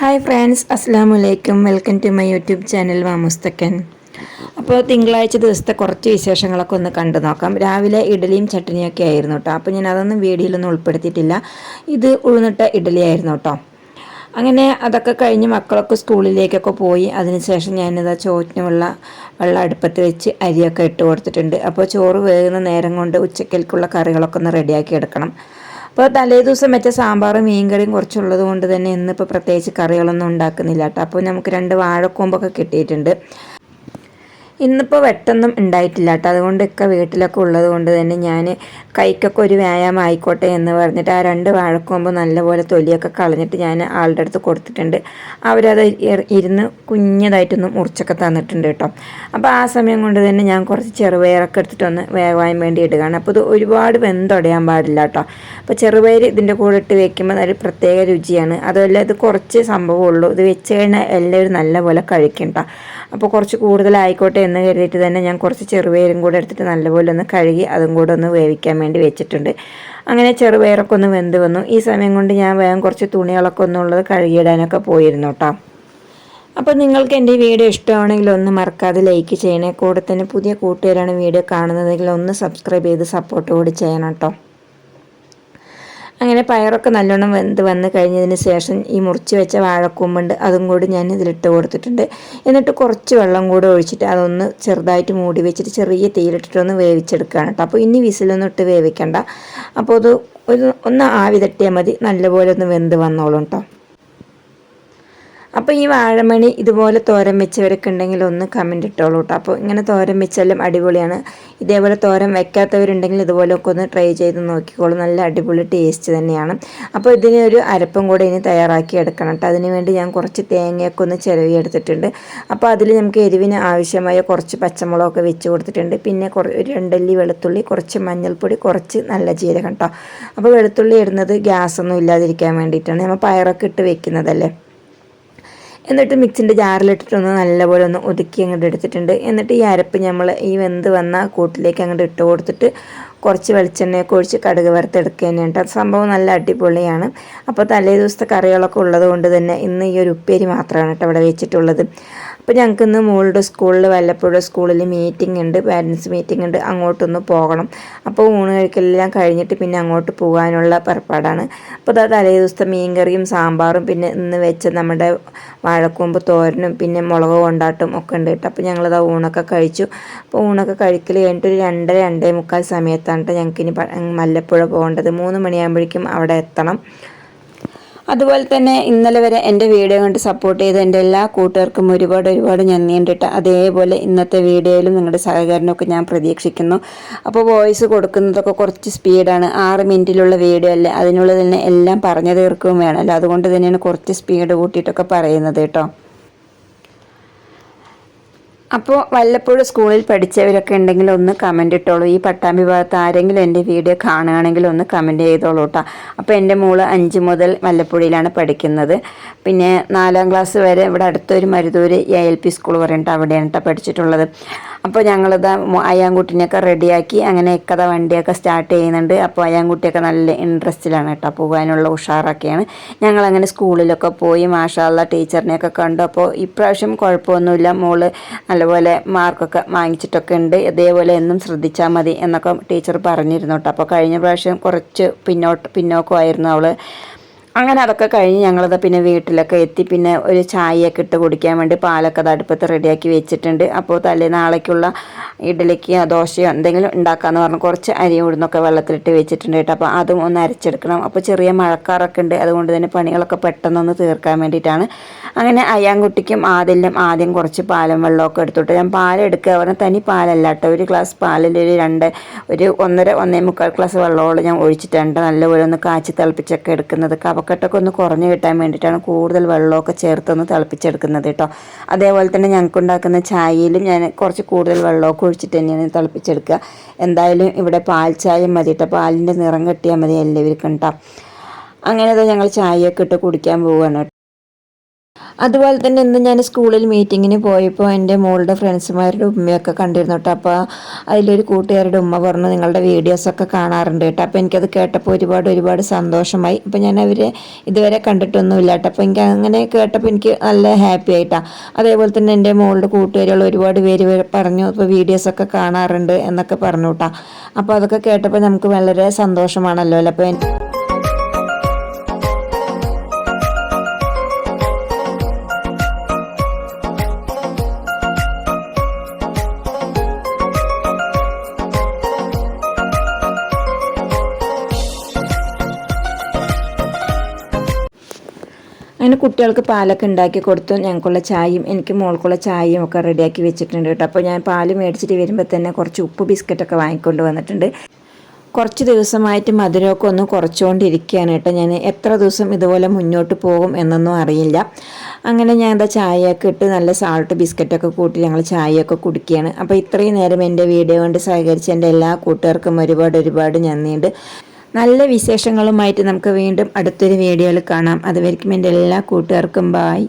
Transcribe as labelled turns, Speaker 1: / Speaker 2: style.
Speaker 1: Hi friends അസ്സാം വലൈക്കും welcome to my YouTube channel വാമുസ്തക്കൻ അപ്പോൾ തിങ്കളാഴ്ച ദിവസത്തെ കുറച്ച് വിശേഷങ്ങളൊക്കെ ഒന്ന് കണ്ടു നോക്കാം. രാവിലെ ഇഡലിയും ചട്നിയൊക്കെ ആയിരുന്നു കേട്ടോ അപ്പോൾ ഞാൻ അതൊന്നും വീഡിയോയിലൊന്നും ഉൾപ്പെടുത്തിയിട്ടില്ല. ഇത് ഉഴുന്നിട്ട ഇഡലി ആയിരുന്നു കേട്ടോ അങ്ങനെ അതൊക്കെ കഴിഞ്ഞ് മക്കളൊക്കെ സ്കൂളിലേക്കൊക്കെ പോയി. അതിനുശേഷം ഞാനിതാ ചോറ്റിന് വെള്ള വെള്ളം അടുപ്പത്ത് വെച്ച് അരിയൊക്കെ ഇട്ട് കൊടുത്തിട്ടുണ്ട്. അപ്പോൾ ചോറ് വേകുന്ന നേരം കൊണ്ട് ഉച്ചക്കൽക്കുള്ള കറികളൊക്കെ ഒന്ന് റെഡിയാക്കി എടുക്കണം. അപ്പോൾ തലേ ദിവസം വെച്ച സാമ്പാറും മീൻകറിയും കുറച്ചുള്ളത് കൊണ്ട് തന്നെ ഇന്നിപ്പോൾ പ്രത്യേകിച്ച് കറികളൊന്നും ഉണ്ടാക്കുന്നില്ല കേട്ടോ. അപ്പോൾ നമുക്ക് രണ്ട് വാഴക്കൊമ്പൊക്കെ കിട്ടിയിട്ടുണ്ട്. ഇന്നിപ്പോൾ വെട്ടൊന്നും ഉണ്ടായിട്ടില്ല കേട്ടോ അതുകൊണ്ടൊക്കെ വീട്ടിലൊക്കെ ഉള്ളത് കൊണ്ട് തന്നെ ഞാൻ കൈക്കൊക്കെ ഒരു വ്യായാമം ആയിക്കോട്ടെ എന്ന് പറഞ്ഞിട്ട് ആ രണ്ട് വാഴക്കൊമ്പ് നല്ലപോലെ തൊലിയൊക്കെ കളഞ്ഞിട്ട് ഞാൻ ആളുടെ അടുത്ത് കൊടുത്തിട്ടുണ്ട്. അവരത് ഇരുന്ന് കുഞ്ഞതായിട്ടൊന്ന് മുറിച്ചൊക്കെ തന്നിട്ടുണ്ട് കേട്ടോ അപ്പോൾ ആ സമയം കൊണ്ട് തന്നെ ഞാൻ കുറച്ച് ചെറുപയറൊക്കെ എടുത്തിട്ടൊന്ന് വേവാൻ വേണ്ടി ഇടുകയാണ്. അപ്പോൾ ഇത് ഒരുപാട് വെന്തൊടയാൻ പാടില്ല കേട്ടോ അപ്പോൾ ചെറുപയർ ഇതിന്റെ കൂടെ ഇട്ട് വെക്കുമ്പോൾ നല്ല പ്രത്യേക രുചിയാണ്. അതുമല്ല ഇത് കുറച്ച് സംഭവമുള്ളൂ ഇത് വെച്ച് കഴിഞ്ഞാൽ എല്ലാവരും നല്ലപോലെ കഴിക്കും കേട്ടോ അപ്പോൾ കുറച്ച് കൂടുതലായിക്കോട്ടെ എന്ന് കരുതിയിട്ട് തന്നെ ഞാൻ കുറച്ച് ചെറുപയറും കൂടെ എടുത്തിട്ട് നല്ലപോലെ ഒന്ന് കഴുകി അതും കൂടെ ഒന്ന് വേവിക്കാൻ വേണ്ടി വെച്ചിട്ടുണ്ട്. അങ്ങനെ ചെറുപയറൊക്കെ ഒന്ന് വെന്ത് വന്നു. ഈ സമയം കൊണ്ട് ഞാൻ വേഗം കുറച്ച് തുണികളൊക്കെ ഒന്നുള്ളത് കഴുകിയിടാനൊക്കെ പോയിരുന്നു കേട്ടോ. അപ്പോൾ നിങ്ങൾക്ക് എന്റെ വീഡിയോ ഇഷ്ടമാണെങ്കിൽ ഒന്ന് മറക്കാതെ ലൈക്ക് ചെയ്യണേ. കൂടെ തന്നെ പുതിയ കൂട്ടുകാരാണ് വീഡിയോ കാണുന്നതെങ്കിൽ ഒന്ന് സബ്സ്ക്രൈബ് ചെയ്ത് സപ്പോർട്ട് കൂടി ചെയ്യണം കേട്ടോ. അങ്ങനെ പയറൊക്കെ നല്ലോണം വെന്ത് വന്ന് കഴിഞ്ഞതിന് ശേഷം ഈ മുറിച്ച് വെച്ച വാഴക്കൂമ്പുണ്ട് അതും കൂടി ഞാൻ ഇതിലിട്ട് കൊടുത്തിട്ടുണ്ട്. എന്നിട്ട് കുറച്ച് വെള്ളം കൂടെ ഒഴിച്ചിട്ട് അതൊന്ന് ചെറുതായിട്ട് മൂടി വെച്ചിട്ട് ചെറിയ തീയിലിട്ടിട്ടൊന്ന് വേവിച്ചെടുക്കുകയാണ് കേട്ടോ. അപ്പോൾ ഇനി വിസിലൊന്നും ഇട്ട് വേവിക്കണ്ട. അപ്പോൾ അത് ഒരു ഒന്ന് ആവി തട്ടിയാൽ മതി നല്ലപോലെ ഒന്ന് വെന്ത് വന്നോളും കേട്ടോ. അപ്പോൾ ഈ വാഴമണി ഇതുപോലെ തോരൻ വെച്ചവരൊക്കെ ഉണ്ടെങ്കിൽ ഒന്ന് കമന്റ് ഇട്ടോളൂ കേട്ടോ അപ്പോൾ ഇങ്ങനെ തോരൻ വെച്ചാലും അടിപൊളിയാണ്. ഇതേപോലെ തോരൻ വെക്കാത്തവരുണ്ടെങ്കിൽ ഇതുപോലെയൊക്കെ ഒന്ന് ട്രൈ ചെയ്ത് നോക്കിക്കോളൂ. നല്ല അടിപൊളി ടേസ്റ്റ് തന്നെയാണ്. അപ്പോൾ ഇതിന് ഒരു അരപ്പം കൂടെ ഇനി തയ്യാറാക്കി എടുക്കണം കേട്ടോ അതിന് വേണ്ടി ഞാൻ കുറച്ച് തേങ്ങയൊക്കെ ഒന്ന് ചിലവി എടുത്തിട്ടുണ്ട്. അപ്പോൾ അതിൽ നമുക്ക് എരിവിന് ആവശ്യമായ കുറച്ച് പച്ചമുളകൊക്കെ വെച്ച് കൊടുത്തിട്ടുണ്ട്. പിന്നെ കുറച്ച് രണ്ടല്ലി വെളുത്തുള്ളി കുറച്ച് മഞ്ഞൾപ്പൊടി കുറച്ച് നല്ല ജീരകം കേട്ടോ അപ്പോൾ വെളുത്തുള്ളി ഇടുന്നത് ഗ്യാസൊന്നും ഇല്ലാതിരിക്കാൻ വേണ്ടിയിട്ടാണ്. നമ്മൾ പയറൊക്കെ ഇട്ട് വെക്കുന്നതല്ലേ? എന്നിട്ട് മിക്സിന്റെ ജാറിലിട്ടിട്ടൊന്ന് നല്ലപോലെ ഒന്ന് ഒതുക്കി അങ്ങോട്ട് എടുത്തിട്ടുണ്ട്. എന്നിട്ട് ഈ അരപ്പ് നമ്മൾ ഈ വെന്ത് വന്ന കൂട്ടിലേക്ക് അങ്ങോട്ട് ഇട്ട് കൊടുത്തിട്ട് കുറച്ച് വെളിച്ചെണ്ണയൊക്കെ ഒഴിച്ച് കടുക് വറുത്തെടുക്കുക തന്നെയാണ് സംഭവം നല്ല അടിപൊളിയാണ്. അപ്പോൾ തലേ ദിവസത്തെ കറികളൊക്കെ ഉള്ളത് കൊണ്ട് തന്നെ ഇന്ന് ഈ ഒരു ഉപ്പേരി മാത്രമാണ് കേട്ടോ ഇവിടെ വെച്ചിട്ടുള്ളത്. അപ്പോൾ ഞങ്ങൾക്ക് ഇന്ന് മോളുടെ സ്കൂളിൽ വല്ലപ്പോഴും സ്കൂളിൽ മീറ്റിംഗ് ഉണ്ട്. പാരൻസ് മീറ്റിംഗ് ഉണ്ട്. അങ്ങോട്ടൊന്ന് പോകണം. അപ്പോൾ ഊണ് കഴിക്കലെല്ലാം കഴിഞ്ഞിട്ട് പിന്നെ അങ്ങോട്ട് പോകാനുള്ള പുറപ്പാടാണ് അപ്പോൾ അതാ തലേ ദിവസത്തെ മീൻകറിയും സാമ്പാറും പിന്നെ ഇന്ന് വെച്ച നമ്മുടെ വാഴക്കൂമ്പ് തോരനും പിന്നെ മുളക് കൊണ്ടാട്ടും ഒക്കെ ഉണ്ട് കേട്ടോ. അപ്പോൾ ഞങ്ങളത് ഊണൊക്കെ കഴിച്ചു. അപ്പോൾ ഊണൊക്കെ കഴിക്കൽ കഴിഞ്ഞിട്ട് ഒരു രണ്ടര രണ്ടേ മുക്കാൽ സമയത്താണ് ഞങ്ങൾക്ക് ഇനി മല്ലപ്പുഴ പോകേണ്ടത്. മൂന്ന് മണിയാകുമ്പോഴേക്കും അവിടെ എത്തണം. അതുപോലെ തന്നെ ഇന്നലെ വരെ എന്റെ വീഡിയോ കണ്ട് സപ്പോർട്ട് ചെയ്ത എന്റെ എല്ലാ കൂട്ടുകാർക്കും ഒരുപാട് ഒരുപാട് നന്ദിയുണ്ട് കേട്ടോ. അതേപോലെ ഇന്നത്തെ വീഡിയോയിലും നിങ്ങളുടെ സഹകരണമൊക്കെ ഞാൻ പ്രതീക്ഷിക്കുന്നു. അപ്പോൾ വോയിസ് കൊടുക്കുന്നതൊക്കെ കുറച്ച് സ്പീഡാണ്. ആറ് മിനിറ്റിലുള്ള വീഡിയോ അല്ലേ? അതിനുള്ളിൽ തന്നെ എല്ലാം പറഞ്ഞു തീർക്കുകയും വേണമല്ലോ അതുകൊണ്ട് തന്നെയാണ് കുറച്ച് സ്പീഡ് കൂട്ടിയിട്ടൊക്കെ പറയുന്നത് കേട്ടോ. അപ്പോൾ വല്ലപ്പോഴും സ്കൂളിൽ പഠിച്ചവരൊക്കെ ഉണ്ടെങ്കിൽ ഒന്ന് കമന്റ് ഇട്ടോളൂ. ഈ പട്ടാമ്പി ഭാഗത്ത് ആരെങ്കിലും എന്റെ വീഡിയോ കാണുകയാണെങ്കിൽ ഒന്ന് കമന്റ് ചെയ്തോളൂ കേട്ടോ അപ്പോൾ എന്റെ മോൾ അഞ്ച് മുതൽ വല്ലപ്പുഴയിലാണ് പഠിക്കുന്നത്. പിന്നെ നാലാം ക്ലാസ് വരെ ഇവിടെ അടുത്തൊരു Maruthur A L P school പറയുന്നുണ്ട് അവിടെയാണ് കേട്ടോ പഠിച്ചിട്ടുള്ളത്. അപ്പോൾ ഞങ്ങളിത് അയ്യാൻകുട്ടിനെയൊക്കെ റെഡിയാക്കി അങ്ങനെ ഇക്കഥ വണ്ടിയൊക്കെ സ്റ്റാർട്ട് ചെയ്യുന്നുണ്ട്. അപ്പോൾ അയ്യാൻകുട്ടിയൊക്കെ നല്ല ഇൻട്രസ്റ്റിലാണ് കേട്ടോ പോകാനുള്ള ഉഷാറൊക്കെയാണ്. ഞങ്ങളങ്ങനെ സ്കൂളിലൊക്കെ പോയി മാഷാള്ള ടീച്ചറിനെയൊക്കെ കണ്ടു. അപ്പോൾ ഇപ്രാവശ്യം കുഴപ്പമൊന്നുമില്ല. മോൾ നല്ലപോലെ മാർക്കൊക്കെ വാങ്ങിച്ചിട്ടൊക്കെ ഉണ്ട്. ഇതേപോലെ എന്നും ശ്രദ്ധിച്ചാൽ മതി എന്നൊക്കെ ടീച്ചർ പറഞ്ഞിരുന്നു കേട്ടോ. അപ്പോൾ കഴിഞ്ഞ പ്രാവശ്യം കുറച്ച് പിന്നോട്ട് പിന്നോക്കമായിരുന്നു അവൾ അങ്ങനെ അതൊക്കെ കഴിഞ്ഞ് ഞങ്ങളത് പിന്നെ വീട്ടിലൊക്കെ എത്തി. പിന്നെ ഒരു ചായയൊക്കെ ഇട്ട് കുടിക്കാൻ വേണ്ടി പാലൊക്കെ അടുപ്പത്ത് റെഡിയാക്കി വെച്ചിട്ടുണ്ട്. അപ്പോൾ തലേ നാളേക്കുള്ള ഇഡലിക്ക് ദോശയോ എന്തെങ്കിലും ഉണ്ടാക്കാമെന്ന് പറഞ്ഞ്. കുറച്ച് അരി ഉഴുന്നൊക്കെ വെള്ളത്തിലിട്ട് വെച്ചിട്ടുണ്ട് കേട്ടോ. അപ്പോൾ അതും ഒന്ന് അരച്ചെടുക്കണം. അപ്പോൾ ചെറിയ മഴക്കാറൊക്കെ ഉണ്ട്. അതുകൊണ്ട് തന്നെ പണികളൊക്കെ പെട്ടെന്നൊന്ന് തീർക്കാൻ വേണ്ടിയിട്ടാണ്. അങ്ങനെ അയ്യാൻകുട്ടിക്കും ആദ്യം ആദ്യം കുറച്ച് പാലും വെള്ളമൊക്കെ എടുത്തിട്ട് ഞാൻ പാലെടുക്കുക പറഞ്ഞാൽ തനി പാലല്ല കേട്ടോ. ഒരു ഗ്ലാസ് പാലിൽ ഒരു രണ്ട് ഒരു ഒന്നര ഒന്നേ മുക്കാൽ ഗ്ലാസ് വെള്ളമോളം ഞാൻ ഒഴിച്ചിട്ടുണ്ട് നല്ലപോലെ ഒന്ന് കാച്ചി തിളപ്പിച്ചൊക്കെ എടുക്കുന്നത്. കഫക്കെട്ടൊക്കെ ഒന്ന് കുറഞ്ഞു കിട്ടാൻ വേണ്ടിയിട്ടാണ് കൂടുതൽ വെള്ളമൊക്കെ ചേർത്തൊന്ന് തിളപ്പിച്ചെടുക്കുന്നത് കേട്ടോ. അതേപോലെ തന്നെ ഞങ്ങൾക്ക് ഉണ്ടാക്കുന്ന ചായയിലും ഞാൻ കുറച്ച് കൂടുതൽ വെള്ളമൊക്കെ ഒഴിച്ചിട്ട് തന്നെയാണ് തിളപ്പിച്ചെടുക്കുക. എന്തായാലും ഇവിടെ പാൽ ചായ മതി കേട്ടോ. പാലിന്റെ നിറം കെട്ടിയാൽ മതി എല്ലാവർക്കും കേട്ടോ. അങ്ങനെ ഞങ്ങൾ ചായയൊക്കെ ഇട്ട് കുടിക്കാൻ പോവുകയാണ് അതുപോലെ തന്നെ ഇന്ന് ഞാൻ സ്കൂളിൽ മീറ്റിങ്ങിന് പോയപ്പോൾ എന്റെ മോളുടെ ഫ്രണ്ട്സുമാരുടെ ഉമ്മയൊക്കെ കണ്ടിരുന്നു കേട്ടോ അപ്പോൾ അതിലൊരു കൂട്ടുകാരുടെ ഉമ്മ പറഞ്ഞു നിങ്ങളുടെ വീഡിയോസൊക്കെ കാണാറുണ്ട് കേട്ടോ അപ്പോൾ എനിക്കത് കേട്ടപ്പോൾ ഒരുപാട് ഒരുപാട് സന്തോഷമായി. അപ്പോൾ ഞാൻ അവരെ ഇതുവരെ കണ്ടിട്ടൊന്നുമില്ല കേട്ടോ അപ്പോൾ എനിക്ക് അങ്ങനെ കേട്ടപ്പോൾ എനിക്ക് നല്ല ഹാപ്പി ആയിട്ടാണ് അതേപോലെ തന്നെ എന്റെ മോളുടെ കൂട്ടുകാരികൾ ഒരുപാട് പേര് പറഞ്ഞു ഇപ്പോൾ വീഡിയോസൊക്കെ കാണാറുണ്ട് എന്നൊക്കെ പറഞ്ഞു കേട്ടോ അപ്പോൾ അതൊക്കെ കേട്ടപ്പോൾ നമുക്ക് വളരെ സന്തോഷമാണല്ലോ അല്ലേ? അപ്പോൾ അങ്ങനെ കുട്ടികൾക്ക് പാലൊക്കെ ഉണ്ടാക്കി കൊടുത്തു. ഞങ്ങൾക്കുള്ള ചായയും എനിക്ക് മോൾക്കുള്ള ചായയും ഒക്കെ റെഡിയാക്കി വെച്ചിട്ടുണ്ട് കേട്ടോ. അപ്പോൾ ഞാൻ പാൽ മേടിച്ചിട്ട് വരുമ്പോൾ തന്നെ കുറച്ച് ഉപ്പ് ബിസ്ക്കറ്റൊക്കെ വാങ്ങിക്കൊണ്ട് വന്നിട്ടുണ്ട്. കുറച്ച് ദിവസമായിട്ട് മധുരമൊക്കെ ഒന്ന് കുറച്ചുകൊണ്ടിരിക്കുകയാണ് കേട്ടോ. ഞാൻ എത്ര ദിവസം ഇതുപോലെ മുന്നോട്ട് പോകും എന്നൊന്നും അറിയില്ല. അങ്ങനെ ഞാൻ എന്താ ചായയൊക്കെ ഇട്ട് നല്ല സാൾട്ട് ബിസ്ക്കറ്റൊക്കെ കൂട്ടി ഞങ്ങൾ ചായയൊക്കെ കുടിക്കുകയാണ്. അപ്പോൾ ഇത്രയും നേരം എന്റെ വീഡിയോ കൊണ്ട് സഹകരിച്ച എന്റെ എല്ലാ കൂട്ടുകാർക്കും ഒരുപാട് ഒരുപാട് നന്ദിയുണ്ട്. നല്ല വിശേഷങ്ങളുമായിട്ട് നമുക്ക് വീണ്ടും അടുത്തൊരു വീഡിയോയിൽ കാണാം. അതുവരെയും എന്റെ എല്ലാ കൂട്ടുകാർക്കും ബായ്